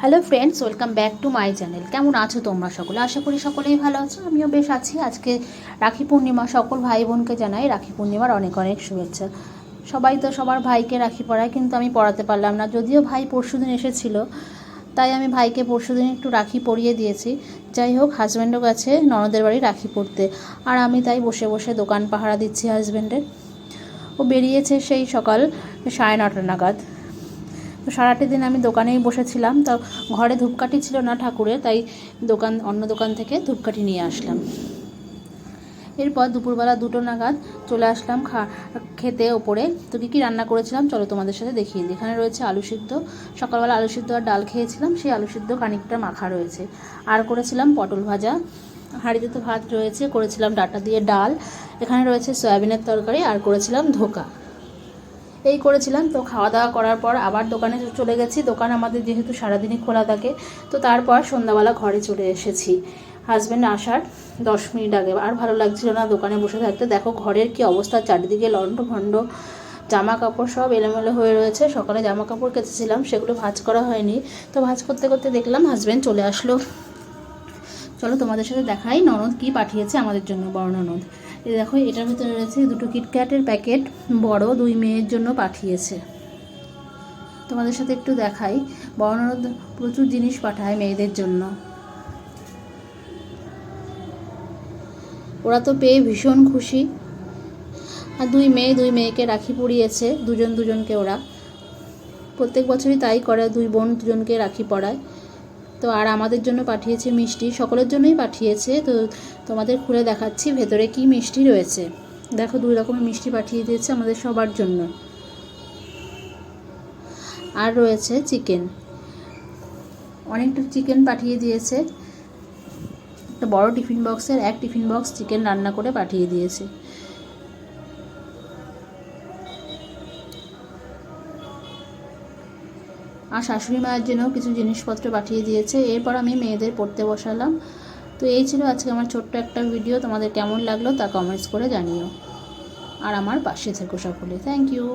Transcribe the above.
Hello friends welcome back to my channel কেমন আছো তোমরা সকলে? আশা করি সকলেই ভালো আছো। আমিও বেশ আছি। আজকে রাখি পূর্ণিমা, সকল ভাই বোনকে জানাই রাখি পূর্ণিমার অনেক অনেক শুভেচ্ছা। সবাই তো সবার ভাইকে রাখি পড়ায় কিন্তু আমি পড়াতে পারলাম না। যদিও ভাই পরশুদিন এসেছিল, তাই আমি ভাইকে পরশুদিন একটু রাখি পরিয়ে দিয়েছি। যাই হোক হাজব্যান্ডও গেছে ননদের বাড়ি রাখি পড়তে আর আমি তাই বসে বসে দোকান পাহারা দিচ্ছি হাজব্যান্ডের ও বেরিয়েছে সেই সকাল সাড়ে নটা নাগাদ। তো সারাটি দিন আমি দোকানেই বসেছিলাম। তো ঘরে ধূপকাঠি ছিল না ঠাকুরের, তাই দোকান, অন্য দোকান থেকে ধূপকাঠি নিয়ে আসলাম। এরপর দুপুরবেলা দুটো নাগাদ চলে আসলাম খা, খেতে ওপরে। তো কী কী রান্না করেছিলাম চলো তোমাদের সাথে দেখিয়ে দিই। এখানে রয়েছে আলু সিদ্ধ। সকালবেলা আলু সিদ্ধ আর ডাল খেয়েছিলাম, সেই আলু সিদ্ধ খানিকটা মাখা রয়েছে। আর করেছিলাম পটল ভাজা। হাঁড়িতে তো ভাত রয়েছে, করেছিলাম ডাটা দিয়ে ডাল। এখানে রয়েছে সয়াবিনের তরকারি আর করেছিলাম ধোকা। এই করেছিলাম। তো খাওয়া দাওয়া করার পর আবার দোকানে চলে গেছি। দোকান আমাদের যেহেতু সারাদিনই খোলা থাকে, তো তারপর সন্ধ্যাবেলা ঘরে চলে এসেছি। হাজব্যান্ড আসার দশ মিনিট আগে। আর ভালো লাগছিল না দোকানে বসে থাকতে। দেখো ঘরের কি অবস্থা, চারিদিকে লন্ড ভন্ড জামা কাপড় সব এলোমেলো হয়ে রয়েছে। সকালে জামা কাপড় কেচেছিলাম, সেগুলো ভাঁজ করা হয়নি। তো ভাজ করতে করতে দেখলাম হাজব্যান্ড চলে আসলো। চলো তোমাদের সাথে দেখাই ননদ কি পাঠিয়েছে আমাদের জন্য বড় ননদ। দেখো, এটার ভিতরে রয়েছে দুটো কিটক্যাটের প্যাকেট, বড় দুই মেয়ের জন্য পাঠিয়েছে। তোমাদের সাথে একটু দেখাই বড় প্রচুর জিনিস পাঠায় মেয়েদের জন্য। ওরা তো পেয়ে ভীষণ খুশি। আর দুই মেয়ে দুই মেয়েকে রাখি পরিয়েছে, দুজন দুজনকে ওরা। প্রত্যেক বছরই তাই করে, দুই বোন দুজনকে রাখি পরায়। তো আর আমাদের জন্য পাঠিয়েছে মিষ্টি, সকলের জন্যই পাঠিয়েছে। তো তোমাদের খুলে দেখাচ্ছি, ভেতরে কি মিষ্টি রয়েছে। দেখো, দুই রকমের মিষ্টি পাঠিয়ে দিয়েছে আমাদের সবার জন্য। আর রয়েছে চিকেন। অনেকটা চিকেন পাঠিয়ে দিয়েছে। একটা বড় টিফিন বক্সের এক টিফিন বক্স চিকেন রান্না করে পাঠিয়ে দিয়েছে। আর শাশুড়ি মায়ের জন্য কিছু জিনিসপত্র পাঠিয়ে দিয়েছে। এরপর আমি মেয়েদের পড়তে বসালাম। তো এই ছিল আজকে আমার ছোট্ট একটা ভিডিও তোমাদের কেমন লাগল তা কমেন্টস করে জানিও। আর আমার পাশে থেকো সকলে। Thank you